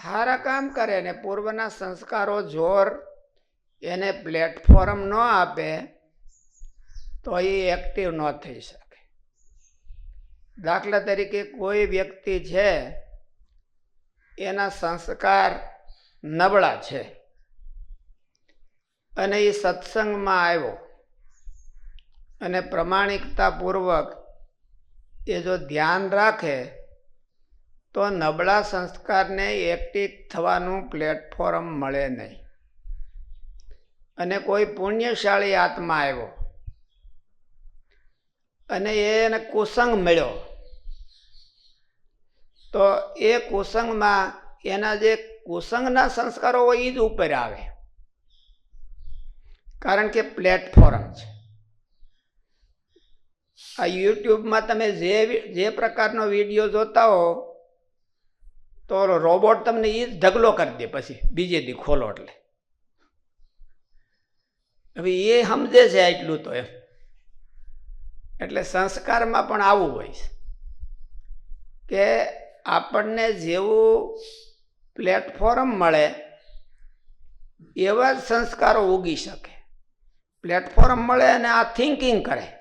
સારા કામ કરે ને પૂર્વના સંસ્કારો જોર, એને પ્લેટફોર્મ ન આપે, તો એ એક્ટિવ ન થઈ શકે. દાખલા તરીકે કોઈ વ્યક્તિ છે, એના સંસ્કાર નબળા છે, અને એ સત્સંગમાં આવ્યો, અને પ્રમાણિકતાપૂર્વક એ જો ધ્યાન રાખે તો નબળા સંસ્કારને એક્ટિવ થવાનું પ્લેટફોર્મ મળે નહીં. અને કોઈ પુણ્યશાળી આત્મા આવ્યો. અને એને કુસંગ મળ્યો. તો એ કુસંગમાં એના જે કુસંગના સંસ્કારો હોય એ જ ઉપર આવે. કારણ કે પ્લેટફોર્મ છે. આ યુટ્યુબમાં તમે જે જે પ્રકારનો વીડિયો જોતા હો તો રોબોટ તમને એ ઢગલો કરી દે પછી, બીજે દી ખોલો એટલે. હવે એ સમજે છે એટલું તો એમ. એટલે સંસ્કારમાં પણ આવું હોય છે. કે આપણને જેવું પ્લેટફોર્મ મળે, એવા જ સંસ્કારો ઉગી શકે. પ્લેટફોર્મ મળે અને આ થિંકિંગ કરે.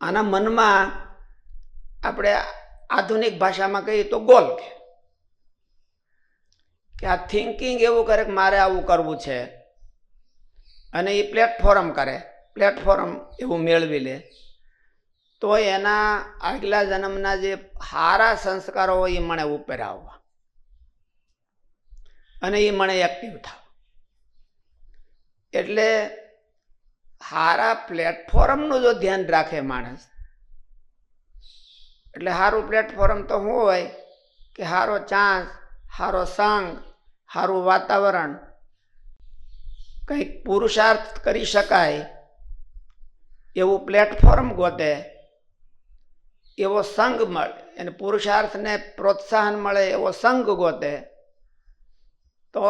આના મનમાં આપણે આધુનિક ભાષામાં કહીએ તો ગોલ કે. આ થિંકિંગ એવું કરે કે મારે આવું કરવું છે. અને એ પ્લેટફોર્મ કરે. પ્લેટફોર્મ એવું મેળવી લે. તો એના આગલા જન્મના જે સારા સંસ્કારો હોય એ મને ઉપર આવવા. અને એ મને એક્ટિવ થાવ. એટલે સારા પ્લેટફોર્મનું જો ધ્યાન રાખે માણસ એટલે સારું પ્લેટફોર્મ તો શું હોય કે સારો ચાન્સ સારો સંગ સારું વાતાવરણ. કંઈક પુરુષાર્થ કરી શકાય એવું પ્લેટફોર્મ ગોતે, એવો સંઘ મળે અને પુરુષાર્થને પ્રોત્સાહન મળે એવો સંઘ ગોતે, તો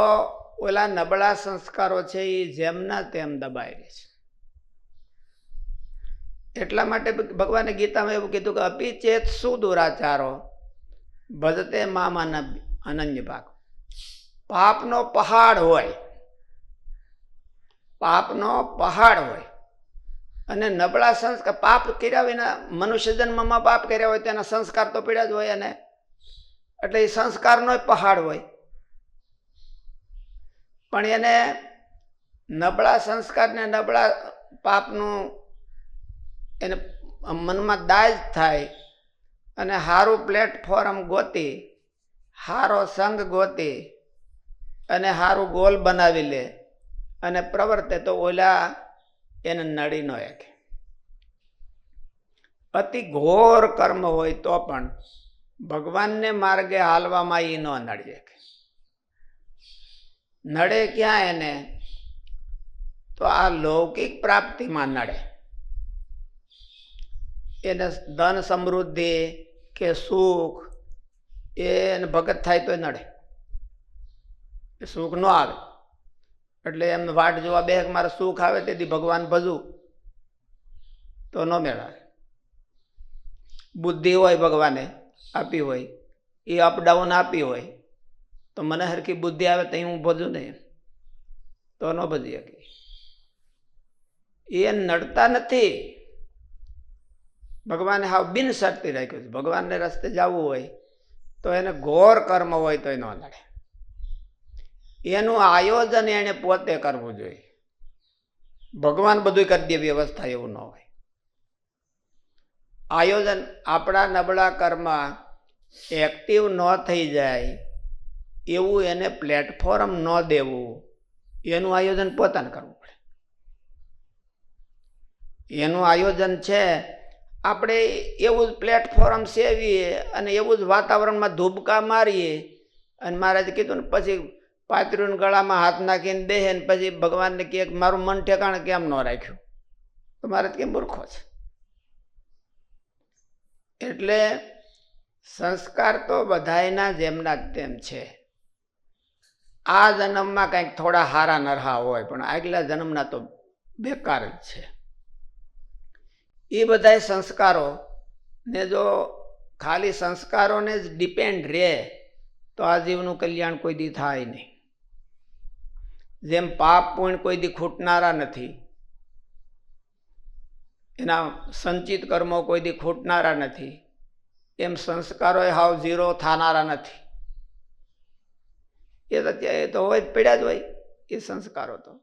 ઓલા નબળા સંસ્કારો છે એ જેમના તેમ દબાઈ રહે છે. એટલા માટે ભગવાને ગીતામાં એવું કીધું કે અપિચેત સુદુરાચારો ભજતે મામા અનન્ય ભાગ. પાપનો પહાડ હોય, પાપનો પહાડ હોય અને નબળા સંસ્કાર પાપ કર્યા વિના મનુષ્ય જન્મમાં પાપ કર્યા હોય તેના સંસ્કાર તો પીડ્યા જ હોય અને એટલે એ સંસ્કારનો પહાડ હોય. પણ એને નબળા સંસ્કારને નબળા પાપનું એને મનમાં દાજ થાય અને સારું પ્લેટફોર્મ ગોતી સારો સંગ ગોતી અને સારું ગોલ બનાવી લે અને પ્રવર્તે તો ઓલા એને નડી ન શકે અતિ ઘોર કર્મ હોય તો પણ ભગવાનને માર્ગે હાલવામાં એ ન નડી શકે નડે ક્યાં એને? તો આ લૌકિક પ્રાપ્તિમાં નડે. એને ધન સમૃદ્ધિ કે સુખ એને ભગત થાય તોય નડે. એ સુખ ન આવે. એટલે એમ વાટ જોવા બે મારે સુખ આવે તેથી ભગવાન ભજવું, તો ન મેળવે. બુદ્ધિ હોય ભગવાને, આપી હોય, એ અપડાઉન આપી હોય, તો મને હરખી બુદ્ધિ આવે તો હું ભજું નહીં તો ન ભજી શકી. એ નડતા નથી. ભગવાને હાવ બિનશક્તિ રાખ્યું છે. ભગવાનને રસ્તે જવું હોય તો એને ઘોર કર્મ હોય તો ન નડે એનું આયોજન એને પોતે કરવું જોઈએ. ભગવાન બધું કરી દે, વ્યવસ્થા એવું ન હોય. આયોજન આપણા નબળા કર્મ એક્ટિવ ન થઈ જાય એવું એને પ્લેટફોર્મ ન દેવું, એનું આયોજન પોતાને કરવું પડે. એનું આયોજન છે આપણે એવું જ પ્લેટફોર્મ સેવીએ અને એવું જ વાતાવરણમાં ધૂબકા મારીએ અને મહારાજે કીધું ને પછી પાત્રીઓને ગળામાં હાથ નાખીને દેહે ને પછી ભગવાનને કહે મારું મન ઠેકાણે કેમ ન રાખ્યું? તો મારે કેમ મૂર્ખો છે. એટલે સંસ્કાર તો બધાયના જેમના તેમ છે. આ જન્મમાં કંઈક થોડા હારા નરહા હોય, પણ આગલા જન્મના તો બેકાર જ છે. એ બધાય સંસ્કારો ને જો ખાલી સંસ્કારોને જ ડિપેન્ડ રહે, તો આ જીવનું કલ્યાણ કોઈ દી થાય નહીં. જેમ પાપ પુણ્ય કોઈ દી ખૂટનારા નથી, એના સંચિત કર્મો કોઈ દી ખૂટનારા નથી, એમ સંસ્કારો હાવ ઝીરો થનારા નથી. એ તો ત્યાં એ તો હોય જ, પડ્યા જ હોય, એ સંસ્કારો તો.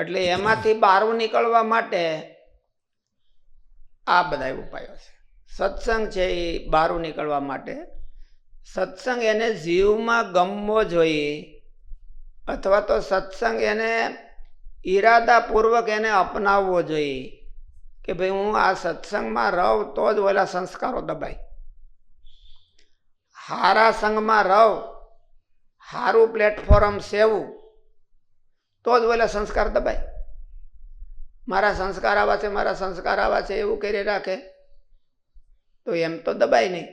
એટલે એમાંથી બહાર નીકળવા માટે આ બધા ઉપાયો છે. સત્સંગ છે એ બહારું નીકળવા માટે. સત્સંગ એને જીવમાં ગમવો જોઈએ અથવા તો સત્સંગ એને ઈરાદાપૂર્વક એને અપનાવવો જોઈએ કે ભાઈ હું આ સત્સંગમાં રહું તો જ ઓલા સંસ્કારો દબાય. હારા સંગમાં રહું સારું પ્લેટફોર્મ સેવું તો જ ઓલા સંસ્કાર દબાય. મારા સંસ્કાર આવા છે, મારા સંસ્કાર આવા છે, એવું કરી રાખે, તો એમ તો દબાય નહીં.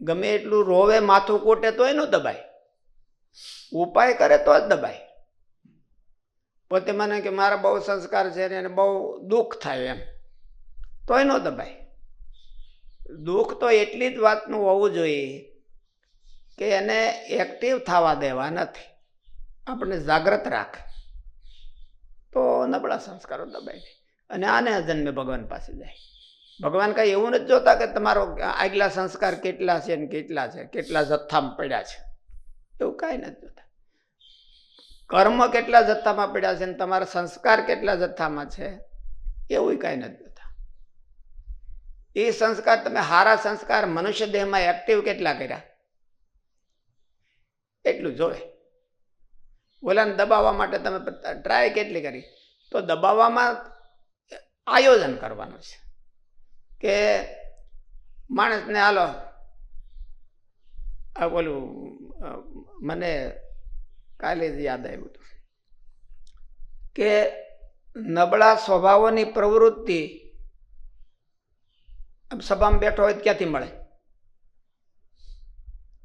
ગમે એટલું રોવે, માથું કોટે તોય ન દબાય. ઉપાય કરે તો જ દબાય. પોતે મને કે મારા બહુ સંસ્કાર છે એને બહુ દુઃખ થાય એમ, તોય ન દબાય. દુઃખ તો એટલી જ વાતનું હોવું જોઈએ કે એને એક્ટિવ થવા દેવા નથી. આપણે જાગ્રત રાખે. તો નબળા સંસ્કારો દબાય જાય અને આને જન્મે ભગવાન પાસે જાય. ભગવાન કાંઈ એવું નથી જોતા કે તમારો આગલા સંસ્કાર કેટલા છે ને કેટલા છે, કેટલા જથ્થામાં પડ્યા છે. એવું કાંઈ નથી જોતા. કર્મ કેટલા જથ્થામાં પડ્યા છે ને તમારા સંસ્કાર કેટલા જથ્થામાં છે, એવું કાંઈ નથી જોતા. એ સંસ્કાર તમે સારા સંસ્કાર મનુષ્ય દેહમાં એક્ટિવ કેટલા કર્યા? એટલું જોવે ઓલાને દબાવવા માટે તમે ટ્રાય કેટલી કરી? તો દબાવવામાં આયોજન કરવાનું છે. કે માણસને હાલો, આ ઓલું મને કાલે જ યાદ આવ્યું હતું. કે નબળા સ્વભાવોની પ્રવૃત્તિ સભામાં બેઠો હોય ક્યાંથી મળે?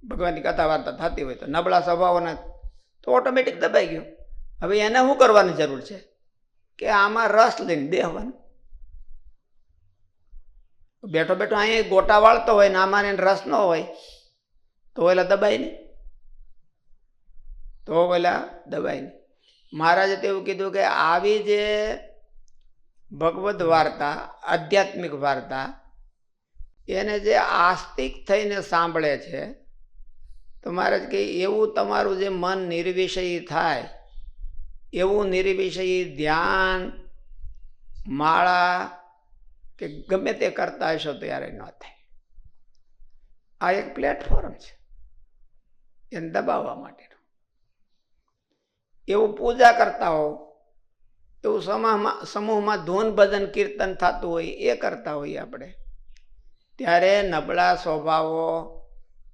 ભગવાનની કથા વાર્તા થતી હોય તો નબળા સ્વભાવોના તો ઓટોમેટિક દબાઈ ગયું. હવે એને શું કરવાની જરૂર છે? કે આમાં રસ લઈને દેવાનું બેઠો બેઠો અહીંયા ગોટા વાળતો હોય ને આમાં એને રસ ન હોય, તો ઓલા દબાય નહીં. તો ઓલા દબાય નહીં. મહારાજે તો એવું કીધું કે આવી જે ભગવદ્ વાર્તા, આધ્યાત્મિક વાર્તા, એને જે આસ્તિક થઈને સાંભળે છે તો મહારાજ કે એવું તમારું જે મન નિર્વિષયી થાય, એવું નિર્વિષયી ધ્યાન, માળા કે ગમે તે કરતા હશો ત્યારે ન થાય. આ એક પ્લેટફોર્મ છે. એને દબાવવા માટેનું. એવું પૂજા કરતા હો એવું સમૂહમાં સમૂહમાં ધૂન ભજન કીર્તન થતું હોય, એ કરતા હોઈએ આપણે. ત્યારે નબળા સ્વભાવો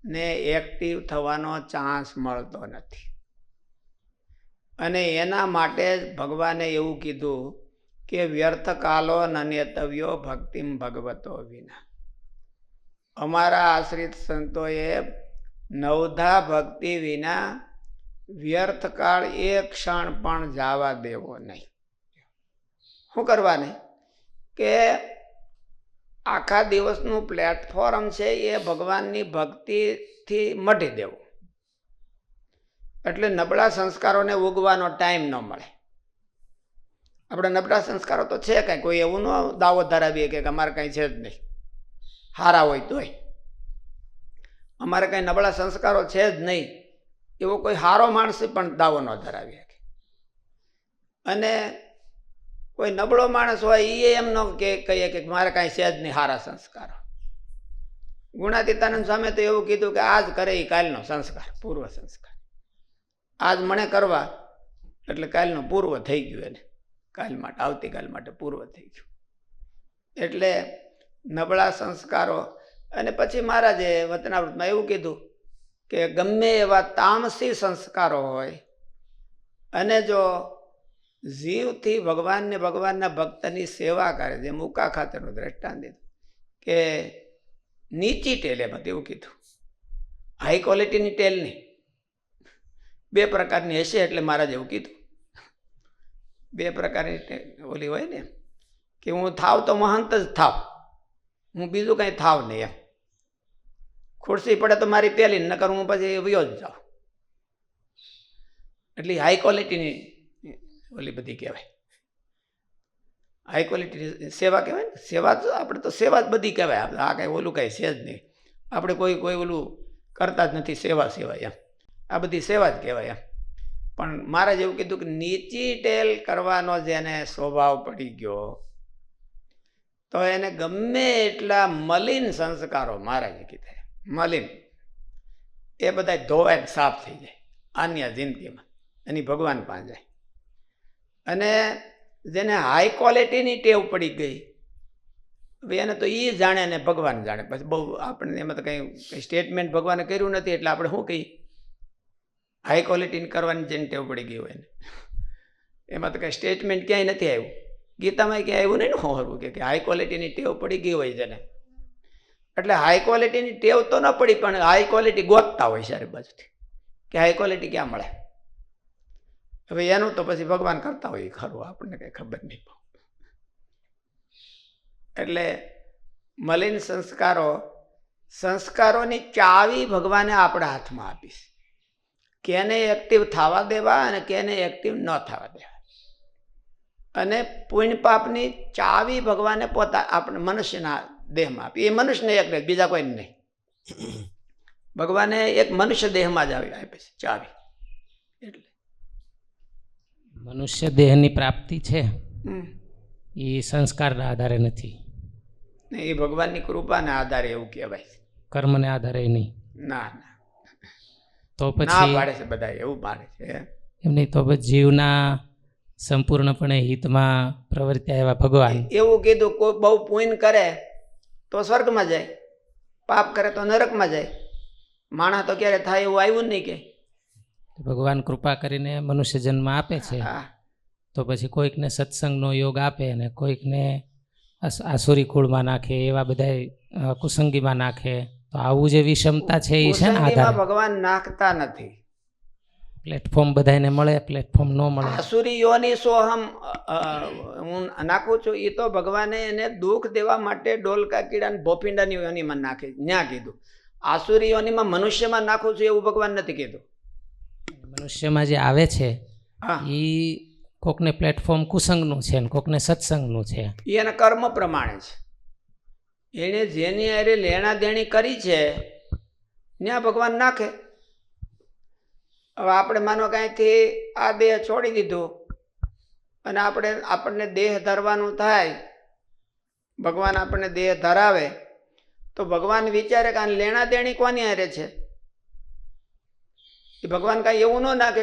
ને એક્ટિવ થવાનો ચાન્સ મળતો નથી. અને એના માટે જ ભગવાને એવું કીધું કે વ્યર્થ કાલો નન્યતવ્યો ભક્તિમ ભગવતો વિના. અમારા આશ્રિત સંતોએ નવધા ભક્તિ વિના વ્યર્થકાળ એ ક્ષણ પણ જવા દેવો નહીં. શું કરવાની? કે આખા દિવસનું પ્લેટફોર્મ છે એ ભગવાનની ભક્તિથી મટી દેવું. એટલે નબળા સંસ્કારોને ઉગવાનો ટાઈમ ન મળે. આપણે નબળા સંસ્કારો તો છે કાંઈ, કોઈ એવું ન દાવો ધરાવીએ કે અમારે કાંઈ છે જ નહીં. હારા હોય તોય. અમારે કાંઈ નબળા સંસ્કારો છે જ નહીં, એવો કોઈ હારો માણસ પણ દાવો ન ધરાવી શકે અને કોઈ નબળો માણસ હોય એ એમ ન કે, કહીએ કે મારે કાંઈ છે જ નહીં સારા સંસ્કાર. ગુણાતીતાનંદ સ્વામી તો એવું કીધું કે આજ કરે એ કાલનો સંસ્કાર, પૂર્વ સંસ્કાર. આજ મને કરવા, એટલે કાલનું પૂર્વ થઈ ગયું એને. કાલ માટે, આવતીકાલ માટે પૂર્વ થઈ ગયું. એટલે નબળા સંસ્કારો, અને પછી મહારાજે વતનાવૃતમાં એવું કીધું કે ગમે એવા તામસી સંસ્કારો હોય, અને જો જીવથી ભગવાનને ભગવાનના ભક્તની સેવા કરે છે. મૂકા ખાતરનું દ્રષ્ટાંત દીધું કે નીચી ટેલ એમાં એવું કીધું. હાઈ ક્વોલિટીની ટેલ નહીં. બે પ્રકારની હશે એટલે મારા જેવું કીધું. બે પ્રકારની ઓલી હોય ને, કે હું થાવ તો મહંત જ થાવ. હું બીજું કાંઈ થાવ નહીં એમ. ખુરશી પડે તો મારી પહેલી નકર હું પછી વયો જ જાઉં. એટલી હાઈ ક્વોલિટીની ઓલી બધી કહેવાય. હાઈ ક્વોલિટી સેવા કહેવાય ને? સેવા તો આપણે તો સેવા જ બધી કહેવાય. આપણે આ કાંઈ ઓલું કાંઈ છે જ નહીં. આપણે કોઈ કોઈ ઓલું કરતા જ નથી સેવા સેવાય એમ. આ બધી સેવા જ કહેવાય એમ. પણ મારે જેવું કીધું કે નીચી ટેલ કરવાનો જેને સ્વભાવ પડી ગયો. તો એને ગમે એટલા મલિન સંસ્કારો મહારાજે કીધા મલિન. એ બધા ધોવાય સાફ થઈ જાય. અન્ય જિંદગીમાં. એની ભગવાન પાસે જાય. અને જેને હાઈ ક્વોલિટીની ટેવ પડી ગઈ, હવે એને તો એ જાણે ને ભગવાન જાણે. પછી બહુ આપણને એમાં તો કંઈ કંઈ સ્ટેટમેન્ટ ભગવાને કર્યું નથી, એટલે આપણે શું કહીએ? હાઈ ક્વોલિટીની કરવાની જેને ટેવ પડી ગઈ હોય એને. એમાં તો કંઈ સ્ટેટમેન્ટ ક્યાંય નથી આવ્યું. ગીતામાં ક્યાંય આવ્યું નહીં ને હોવું કે હાઈ ક્વોલિટીની ટેવ પડી ગઈ હોય જેને. એટલે હાઈ ક્વોલિટીની ટેવ તો ન પડી, પણ હાઈ ક્વોલિટી ગોતતા હોય સારી બાજુથી. કે હાઈ ક્વોલિટી ક્યાં મળે? હવે એનું તો પછી ભગવાન કરતા હોય ખરું, આપણને કંઈ ખબર નહીં. એટલે મલિન સંસ્કારો, સંસ્કારોની ચાવી ભગવાને આપણા હાથમાં આપીશ કેને એક્ટિવ થવા દેવા અને કેને એક્ટિવ ન થવા દેવા. અને પુણ્ય પાપની ચાવી ભગવાને પોતા, આપણે મનુષ્યના દેહમાં આપી. એ મનુષ્યને એક બીજા કોઈને નહીં. ભગવાને એક મનુષ્ય દેહમાં જ આવી આપી છે ચાવી. મનુષ્ય દેહની પ્રાપ્તિ છે. એ સંસ્કારના આધારે નથી. એ ભગવાનની કૃપાના આધારે એવું કહેવાય. કર્મને આધારે નહીં. ના ના. તો પછી પાડે છે બધા એવું પાડે છે એમની તો પછી જીવના સંપૂર્ણપણે હિતમાં પ્રવર્ત્યા એવા ભગવાન. એવું કીધું કોઈ બહુ પુણ્ય કરે તો સ્વર્ગમાં જાય પાપ કરે તો નરકમાં જાય. માણસ તો ક્યારે થાય એવું આવ્યું નહીં કે. ભગવાન કૃપા કરીને મનુષ્ય જન્મ આપે છે તો પછી કોઈકને સત્સંગનો યોગ આપે અને કોઈકને આસ- આસુરી કુળમાં નાખે એવા બધા કુસંગીમાં નાખે તો આવું જે વિષમતા છે એ છે ને ભગવાન નાખતા નથી. પ્લેટફોર્મ બધાને મળે પ્લેટફોર્મ ન મળે. આસુરી યોની સોહમ હું નાખું છું એ તો ભગવાને એને દુઃખ દેવા માટે ડોલકા કીડા ભોપિંડાની યોનીમાં નાખે ન્યા કીધું. આસુરી યોનીમાં મનુષ્યમાં નાખું છું એવું ભગવાન નથી કીધું. મનુષ્યમાં જે આવે છે એ કોકને પ્લેટફોર્મ કુસંગનું છે ને કોકને સત્સંગનું છે. એ એના કર્મ પ્રમાણે છે. એણે જેની હારે લેણા દેણી કરી છે ત્યાં ભગવાન નાખે. હવે આપણે માનો કાંઈથી આ દેહ છોડી દીધો અને આપણે આપણને દેહ ધરવાનું થાય ભગવાન આપણને દેહ ધરાવે તો ભગવાન વિચારે કે આ લેણા દેણી કોની હારે છે? એ ભગવાન કાંઈ એવું ન નાખે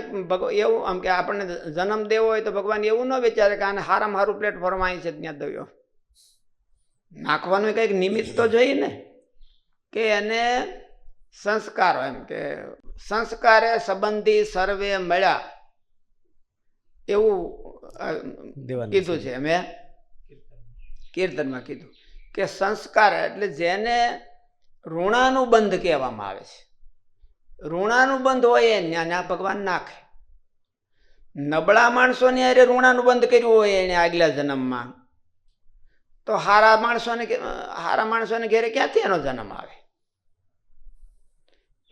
એવું આમ કે આપણને જન્મ દેવો હોય તો ભગવાન એવું ન વિચારે કે આને હારામ હારું પ્લેટફોર્મ આવી છે ત્યાં દવ્યો નાખવાનું કંઈક નિમિત્ત તો જોઈએ ને. કે એને સંસ્કારો એમ કે સંસ્કારે સંબંધી સર્વે મળ્યા. એવું કીધું છે મેં કીર્તનમાં કીધું. કે સંસ્કાર એટલે જેને ઋણાનું બંધ કહેવામાં આવે છે. ઋણાનુબંધ હોય એને ન્યા ભગવાન નાખે. નબળા માણસોની હારે ઋણાનુબંધ કર્યું હોય એને આગલા જન્મમાં તો હારા માણસોને હારા માણસોને ઘેરે ક્યાંથી એનો જન્મ આવે?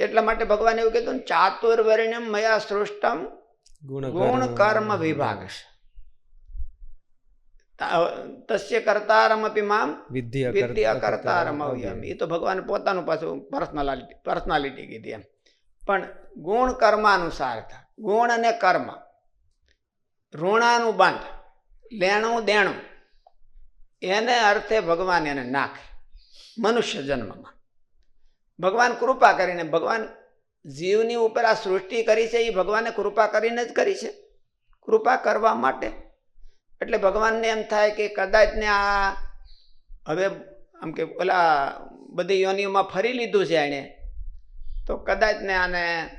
એટલા માટે ભગવાન એવું કીધું ચાતુર્વર્ણ્યમ મયા સૃષ્ટમ ગુણ કર્મ વિભાગ તસ્ય કર્તારમપી મામ વિદ્યા કર્તારમ અવ્યયમ. એ તો ભગવાન પોતાનું પાછું પર્સનાલિટી પર્સનાલિટી કીધી એમ. પણ ગુણ કર્માનુસાર થાય ગુણ અને કર્મ. ઋણાનું બંધ, લેણું દેણું. એને અર્થે ભગવાન એને નાખે. મનુષ્ય જન્મમાં. ભગવાન કૃપા કરીને, ભગવાન જીવની ઉપર આ સૃષ્ટિ કરી છે, એ ભગવાને કૃપા કરીને જ કરી છે. કૃપા કરવા માટે. એટલે ભગવાનને એમ થાય કે કદાચ ને આ, હવે આમ કે ઓલા બધી યોનિઓમાં ફરી લીધું છે એણે. તો કદાચ ને આને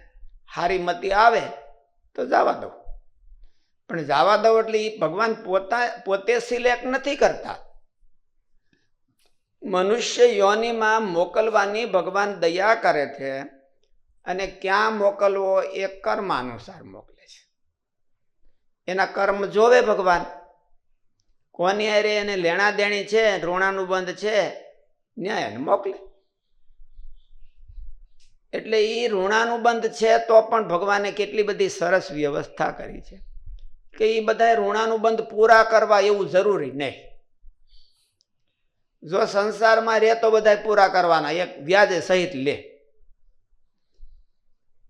હારી મતી આવે તો જવા દો પણ જવા દો એટલે એ ભગવાન પોતા, પોતે સિલેક્ટ નથી કરતા. મનુષ્ય યોનિમાં મોકલવાની ભગવાન દયા કરે છે અને ક્યાં મોકલવો એ કર્મ અનુસાર મોકલે છે. એના કર્મ જોવે ભગવાન. કોની હારે એને લેણા દેણી છે, ઋણાનુબંધ છે, ન્યાય એને મોકલે. એટલે એ ઋણાનુબંધ છે તો પણ ભગવાને કેટલી બધી સરસ વ્યવસ્થા કરી છે. કે એ બધા ઋણાનુબંધ પૂરા કરવા એવું જરૂરી નહીં. જો સંસારમાં રહે તો બધા પૂરા કરવાના, એક વ્યાજે સહિત લે.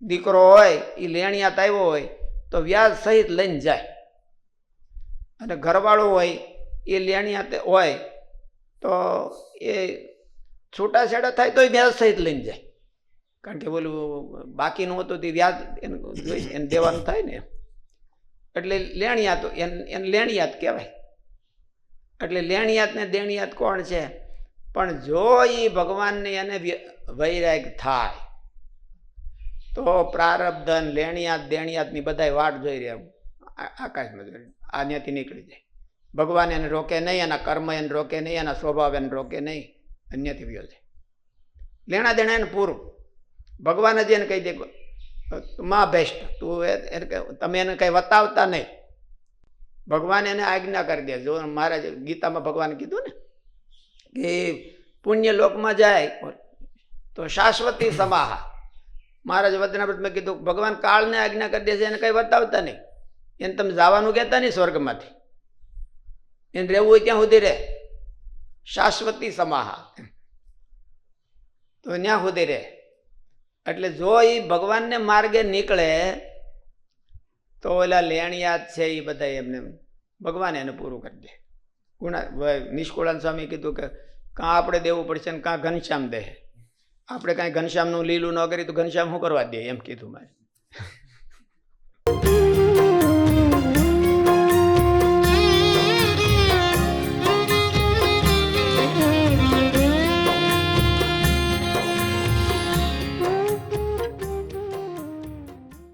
દીકરો હોય એ લેણિયાત આવ્યો હોય, તો વ્યાજ સહિત લઈને જાય. અને ઘરવાળો હોય એ લેણિયાત હોય, તો એ છૂટાછેડા થાય તોય વ્યાજ સહિત લઈને જાય. કારણ કે બોલું બાકીનું હતું તે વ્યાજ એને દેવાનું થાય ને એટલે લેણિયાત એને લેણિયાત કહેવાય. એટલે લેણિયાત ને દેણિયાત કોણ છે? પણ જો એ ભગવાનને એને વૈરાગ થાય, તો પ્રારબ્ધ ને લેણિયાત, દેણિયાતની બધાય વાટ જોઈ રહ્યા આકાશમાં જોઈ આ ત્યાંથી નીકળી જાય. ભગવાન એને રોકે નહીં, એના કર્મ એને રોકે નહીં, એના સ્વભાવ એને રોકે નહીં, અન્યથી વ્યો છે લેણા દેણા એને પૂરું. ભગવાન જ એને કહી દે, માં બેસ્ટ તું એને તમે એને કંઈ વતાવતા નહીં. ભગવાન એને આજ્ઞા કરી દે. જો મહારાજ ગીતામાં ભગવાન કીધું ને કે પુણ્ય લોકમાં જાય તો શાશ્વતી સમાહા. મહારાજ વચનામૃતમાં કીધું, ભગવાન કાળને આજ્ઞા કરી દે છે, એને કંઈ બતાવતા નહીં. એને તમે જવાનું કહેતા નહીં સ્વર્ગમાંથી. એને રહેવું હોય ત્યાં સુધી રહે. શાશ્વતી સમાહા. તો ત્યાં સુધી રહે. એટલે જો એ ભગવાનને માર્ગે નીકળે, તો ઓલા લેણિયાત છે એ બધા એમને ભગવાન એને પૂરું કરી દે. ગુણા નિષ્કુળાન સ્વામી કીધું કે કાં આપણે દેવું પડશે ને કાં ઘનશ્યામ દે. આપણે કાંઈ ઘનશ્યામનું લીલું ન કરી તો ઘનશ્યામ શું કરવા દે એમ કીધું મારે.